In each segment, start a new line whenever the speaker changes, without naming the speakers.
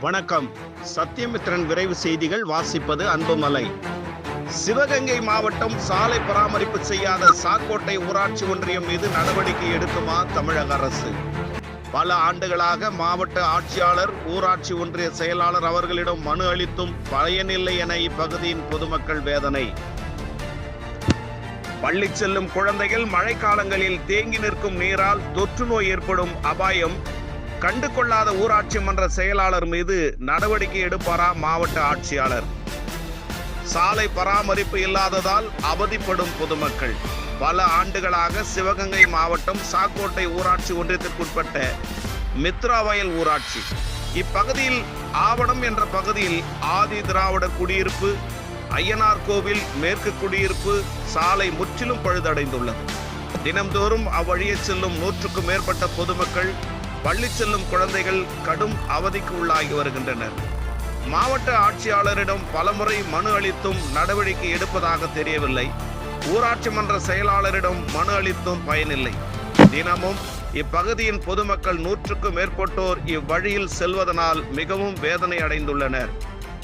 வணக்கம். சத்தியமித்ரன் விரைவு செய்திகள் வாசிப்பது அன்புமலை. சிவகங்கை மாவட்டம் சாலை பராமரிப்பு செய்யாத சாக்கோட்டை ஊராட்சி ஒன்றியம் மீது நடவடிக்கை எடுக்குமா தமிழக அரசு? பல ஆண்டுகளாக மாவட்ட ஆட்சியாளர் ஊராட்சி ஒன்றிய செயலாளர் அவர்களிடம் மனு அளித்தும் பயனில்லை என இப்பகுதியின் பொதுமக்கள் வேதனை. பள்ளி செல்லும் குழந்தைகள் மழைக்காலங்களில் தேங்கி நிற்கும் நீரால் தொற்று நோய் ஏற்படும் அபாயம் கண்டு கொள்ளாத ஊராட்சி மன்ற செயலாளர் மீது நடவடிக்கை எடுப்பாரா மாவட்ட ஆட்சியாளர்? சாலை பராமரிப்பு இல்லாததால் அவதிப்படும் பொதுமக்கள். பல ஆண்டுகளாக சிவகங்கை மாவட்டம் சாக்கோட்டை ஊராட்சி ஒன்றியத்திற்குட்பட்ட மித்ராவயல் ஊராட்சி. இப்பகுதியில் ஆவணம் என்ற பகுதியில் ஆதி திராவிடர் குடியிருப்பு ஐயனார் கோவில் மேற்கு குடியிருப்பு சாலை முற்றிலும் பழுதடைந்துள்ளது. தினம்தோறும் அவ்வழியே செல்லும் நூற்றுக்கும் மேற்பட்ட பொதுமக்கள் பள்ளி செல்லும் குழந்தைகள் கடும் அவதிக்கு உள்ளாகி வருகின்றனர். மாவட்ட ஆட்சியாளரிடம் பலமுறை மனு அளித்தும் நடவடிக்கை எடுப்பதாக தெரியவில்லை. ஊராட்சி மன்ற செயலாளரிடம் மனு அளித்தும் பயனில்லை. தினமும் இப்பகுதியின் பொதுமக்கள் நூற்றுக்கும் மேற்பட்டோர் இவ்வழியில் செல்வதனால் மிகவும் வேதனை அடைந்துள்ளனர்.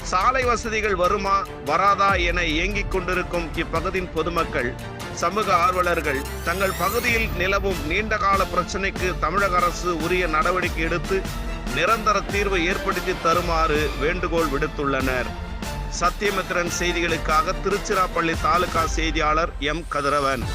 சாலை வசதிகள் வருமா வராதா என இயங்கிக் கொண்டிருக்கும் இப்பகுதியின் பொதுமக்கள் சமூக ஆர்வலர்கள் தங்கள் பகுதியில் நிலவும் நீண்டகால பிரச்சினைக்கு தமிழக அரசு உரிய நடவடிக்கை எடுத்து நிரந்தர தீர்வை ஏற்படுத்தி தருமாறு வேண்டுகோள் விடுத்துள்ளனர். சத்தியமித்திரன் செய்திகளுக்காக திருச்சிராப்பள்ளி தாலுகா செய்தியாளர் எம் கதிரவன்.